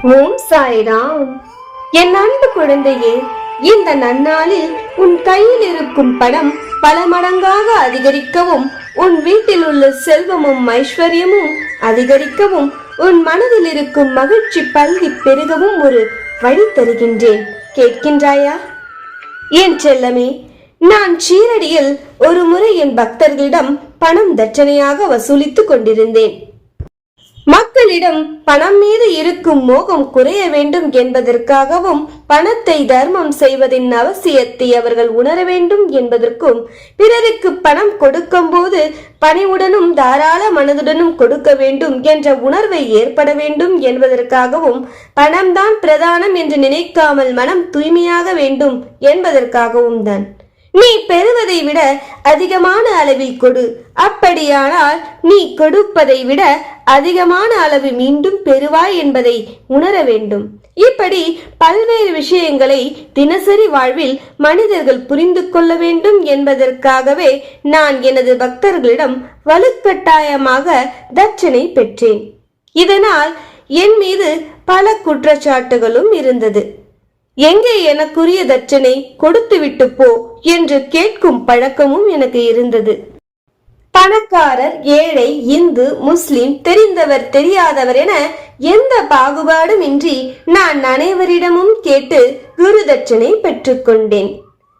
ஓம் சாய்ராம். என் அன்பு குழந்தையே இந்த நன்னாளில் உன் கையில் இருக்கும் பணம் பல மடங்காக அதிகரிக்கவும் உன் வீட்டில் உள்ள செல்வமும் ஐஸ்வர்யமும் அதிகரிக்கவும் உன் மனதில் இருக்கும் மகிழ்ச்சி பல்கி பெருகவும் ஒரு வழி தருகின்றேன். கேட்கின்றாயா? என் செல்லமே நான் சீரடியில் ஒரு முறை என் பக்தர்களிடம் பணம் தட்சணையாக வசூலித்துக் கொண்டிருந்தேன். மக்களிடம் பணம் மீது இருக்கும் மோகம் குறைய வேண்டும் என்பதற்காகவும் பணத்தை தர்மம் செய்வதின் அவசியத்தை அவர்கள் உணர வேண்டும் என்பதற்கும் பிறருக்கு பணம் கொடுக்கும் போது பணிவுடனும் தாராள மனதுடனும் கொடுக்க வேண்டும் என்ற உணர்வை ஏற்பட வேண்டும் என்பதற்காகவும் பணம்தான் பிரதானம் என்று நினைக்காமல் மனம் தூய்மையாக வேண்டும் என்பதற்காகவும் தான். நீ பெறுவதை விட அதிகமான அளவில் கொடு. அப்படியானால் நீ கொடுப்பதை விட அதிகமான அளவு மீண்டும் பெறுவாய் என்பதை உணர வேண்டும். இப்படி பல்வேறு விஷயங்களை தினசரி வாழ்வில் மனிதர்கள் புரிந்து கொள்ள வேண்டும் என்பதற்காகவே நான் எனது பக்தர்களிடம் வலுக்கட்டாயமாக தட்சணை பெற்றேன். இதனால் என் மீது பல குற்றச்சாட்டுகளும் இருந்தது. எங்கே எனக்குரிய தட்சணை கொடுத்துவிட்டு போ என்று கேட்கும் பழக்கமும் எனக்கு இருந்தது. பணக்காரர் ஏழை இந்து முஸ்லிம் தெரிந்தவர் தெரியாதவர் என எந்த பாகுபாடும் இன்றி நான் அனைவரிடமும் கேட்டு குரு தட்சணை பெற்றுக்கொண்டேன்.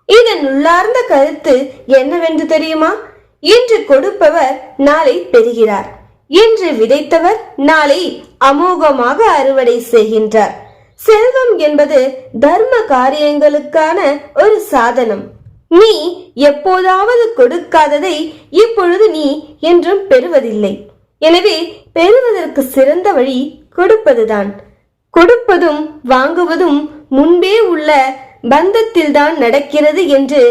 இதன் உள்ளார்ந்த கருத்து என்னவென்று தெரியுமா? இன்று கொடுப்பவர் நாளை பெறுகிறார். இன்று விதைத்தவர் நாளை அமோகமாக அறுவடை செய்கின்றார். செல்வம் என்பது தர்ம காரியங்களுக்கான ஒரு சாதனம். நீ எப்போதாவது கொடுக்காததை இப்பொழுது நீ என்றும் பெறுவதில்லை. எனவே பெறுவதற்கு சிறந்த வழி கொடுப்பதுதான். கொடுப்பதும் வாங்குவதும் முன்பே உள்ள பந்தத்தில்தான் நடக்கிறது என்று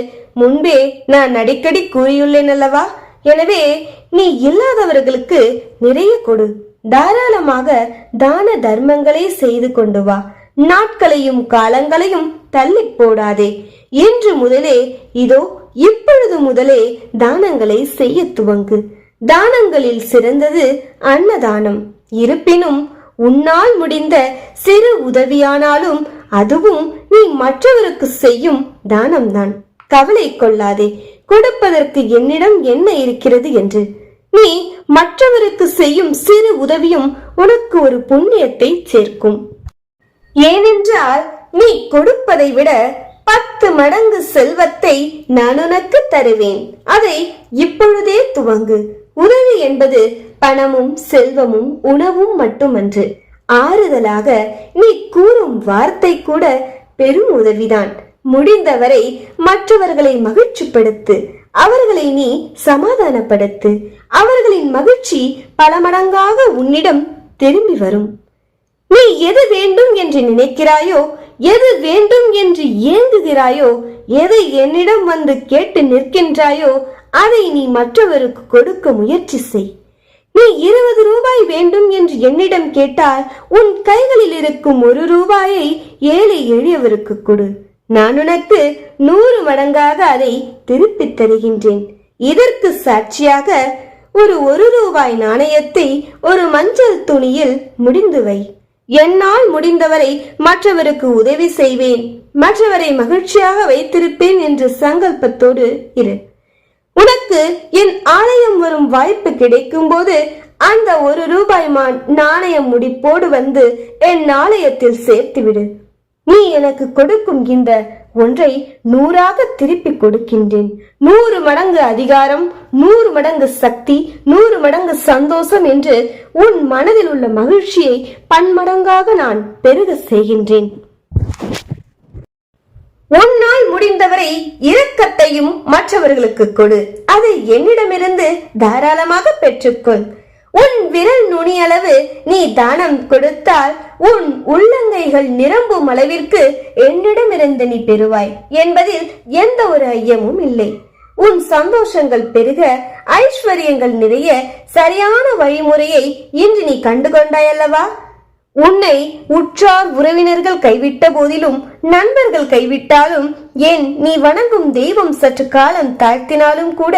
முன்பே நான் அடிக்கடி கூறியுள்ளேன் அல்லவா? எனவே நீ இல்லாதவர்களுக்கு நிறைய கொடு. தாராளமாக தான தர்மங்களை செய்து கொண்டு வா. நாட்களையும் காலங்களையும் தள்ளி போடாதே. இன்று முதலே இதோ இப்பொழுது முதலே தானங்களை செய்ய துவங்கு. தானங்களில் சிறந்தது அன்னதானம். இருப்பினும் உன்னால் முடிந்த சிறு உதவியானாலும் அதுவும் நீ மற்றவருக்கு செய்யும் தானம்தான். கவலை கொள்ளாதே. கொடுப்பதற்கு என்னிடம் என்ன இருக்கிறது என்று. நீ மற்றவருக்கு செய்யும் சிறு உதவியும் உனக்கு ஒரு புண்ணியத்தை சேர்க்கும். ஏனென்றால் நீ கொடுப்பதை விட பத்து மடங்கு செல்வத்தை நான் உனக்கு தருவேன். அதை இப்பொழுதே துவங்கு. உதவி என்பது பணமும் செல்வமும் உணவும் மட்டுமன்று. ஆறுதலாக நீ கூறும் வார்த்தை கூட பெரும் உதவிதான். முடிந்தவரை மற்றவர்களை மகிழ்ச்சிப்படுத்து. அவர்களை நீ சமாதானப்படுத்து. அவர்களின் மகிழ்ச்சி பல மடங்காக உன்னிடம் திரும்பி வரும். நீ எது வேண்டும் என்று நினைக்கிறாயோ எது வேண்டும் என்று ஏங்குகிறாயோ எதை என்னிடம் வந்து கேட்டு நிற்கின்றாயோ அதை நீ மற்றவருக்கு கொடுக்க முயற்சி செய். நீ இருபது ரூபாய் வேண்டும் என்று என்னிடம் கேட்டால் உன் கைகளில் இருக்கும் ஒரு ரூபாயை ஏழை எளியவருக்கு கொடு. நான் உனக்கு நூறு மடங்காக அதை திருப்பித் தருகின்றேன். இதற்கு சாட்சியாக ஒரு ஒரு ரூபாய் நாணயத்தை ஒரு மஞ்சள் துணியில் முடிந்து வை. என்னால் முடிந்தவரை மற்றவருக்கு உதவி செய்வேன். மற்றவரை மகிழ்ச்சியாக வைத்திருப்பேன் என்ற சங்கல்பத்தோடு இரு. உனக்கு என் ஆலயம் வரும் வாய்ப்பு கிடைக்கும் போது அந்த ஒரு ரூபாய் மா- நாணயம் முடிப்போடு வந்து என் ஆலயத்தில் சேர்த்துவிடு. நீ எனக்கு கொடுக்கும் இந்த ஒன்றை நூறாக திருப்பி கொடுக்கின்றேன். நூறு மடங்கு அதிகாரம் நூறு மடங்கு சக்தி நூறு மடங்கு சந்தோஷம் என்று உன் மனதில் உள்ள மகிழ்ச்சியை பன்மடங்காக நான் பெருக செய்கின்றேன். உன்னால் முடிந்தவரை இரக்கத்தையும் மற்றவர்களுக்கு கொடு. அதை என்னிடமிருந்து தாராளமாக பெற்றுக்கொள். உன் விரல் நுனியளவு நீ தானம் கொடுத்தால் உன் உள்ளங்கைகள் நிரம்பும் அளவிற்கு என்னிடமிருந்து நீ பெறுவாய் என்பதில் எந்த ஒரு ஐயமும் இல்லை. உன் சந்தோஷங்கள் பெருக ஐஸ்வர்யங்கள் நிறைய சரியான வழிமுறையை இன்று நீ கண்டுகொண்டாய் அல்லவா உன்னை உற்றார் உறவினர்கள் கைவிட்ட போதிலும் நண்பர்கள் கைவிட்டாலும் ஏன் நீ வணங்கும் தெய்வம் சற்று காலம் தாழ்த்தினாலும் கூட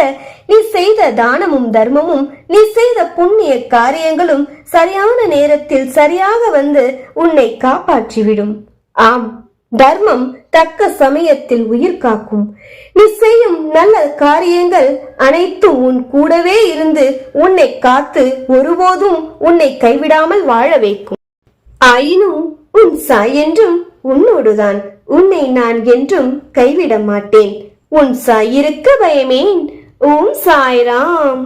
நீ செய்த தானமும் தர்மமும் நீ செய்த புண்ணிய காரியங்களும் சரியான நேரத்தில் சரியாக வந்து உன்னை காப்பாற்றிவிடும். ஆம் தர்மம் தக்க சமயத்தில் உயிர் காக்கும். நீ செய்யும் நல்ல காரியங்கள் அனைத்தும் உன் கூடவே இருந்து உன்னை காத்து ஒருபோதும் உன்னை கைவிடாமல் வாழ வைக்கும். ஆயினும் உன் சாய் என்றும் உன்னோடுதான். உன்னை நான் என்றும் கைவிட மாட்டேன் உன் சாய் இருக்க பயமேன். ஓம் சாய்ராம்.